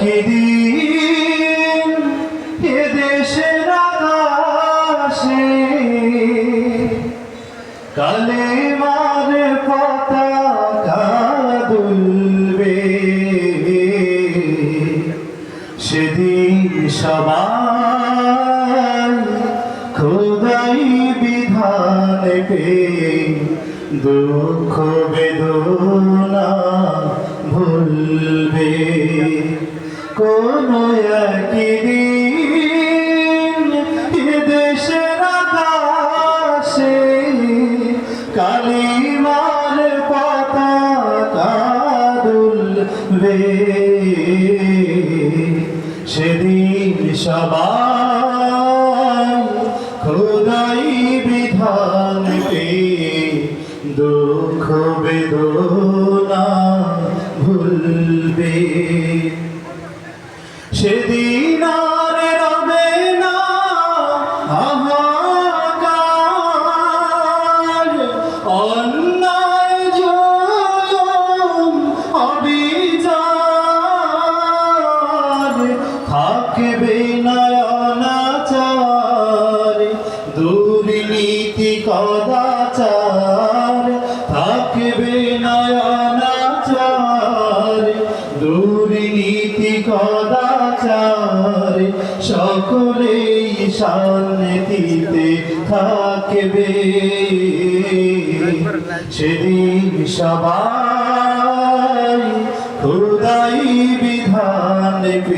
একই দিন এ দেশের কালে মারে পতাকা দুলবে। সেদিন সবাই খোদাই বিধান পে দুঃখ বেদনা ভুলবে। কোন একই দিন এ দেশের আকাশে কালিমার পতাকা দুলবে সেদিন সবাই খোদাই বিধান পে দুঃখ বেদনা ভুলবে। থাকবে না অনাচার দুর্নীতি কদাচার। থাকবে না অনাচার দুর্নীতি কদাচার। সকলেই শান্তিতে থাকবে। সেদিন সবাই খুদাই বিধান পে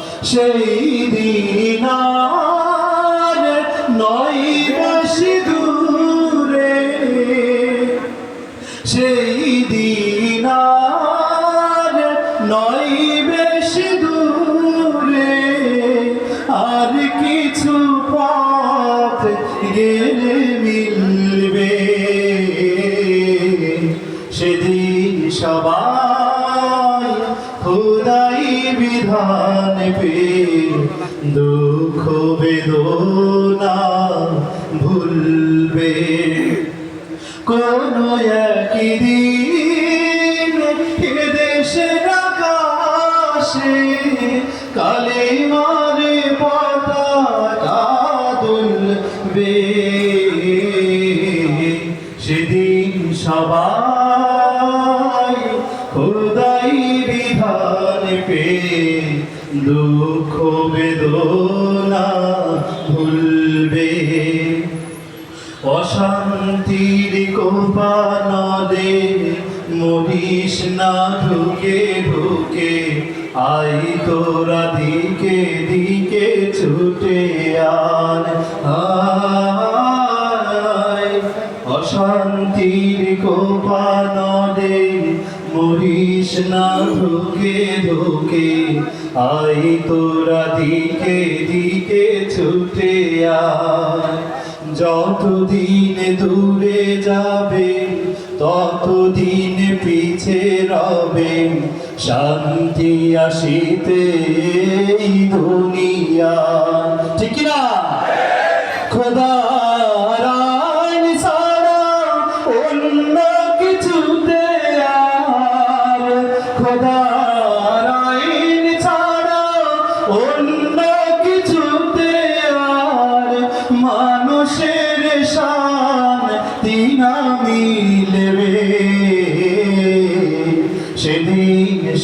সেই দিন নয় বেশি পে দুঃখ বেদনা ভুলবে। কোন একই দিন দেশের আকাশে কালে মারে পতাকা দুলবে। সেদিন সবাই দুঃখ বেদনা ভুলবে। অশান্তির কোপানদে মরিস না, ঢুকে ঢুকে। আই তোরা দিকে দিকে ছুটে আর অশান্তির কোপানদে মরিস না, ঢুকে ঢুকে। আই তোরা দিকে দিকে ছুটে আয়। যতদিন দূরে যাবে, ততদিন পিছে রবে। শান্তি আসিতে দুনিয়া।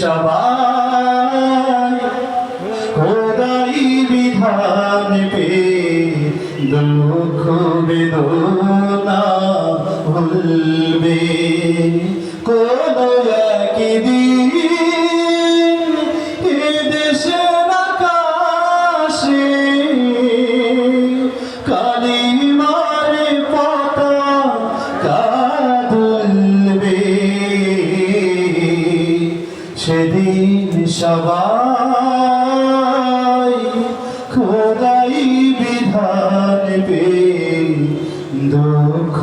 সবাই খোদাই বিধান পে দুঃখ বেদনা ভুলবে। সবাই খোদাই বিধান পে দুঃখ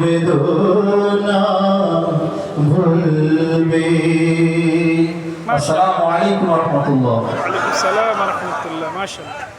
বেদনা ভুলবে। আসসালামু আলাইকুম ওয়া রাহমাতুল্লাহ। ওয়া আলাইকুম আসসালাম ওয়া রাহমাতুল্লাহ। মাশাল্লাহ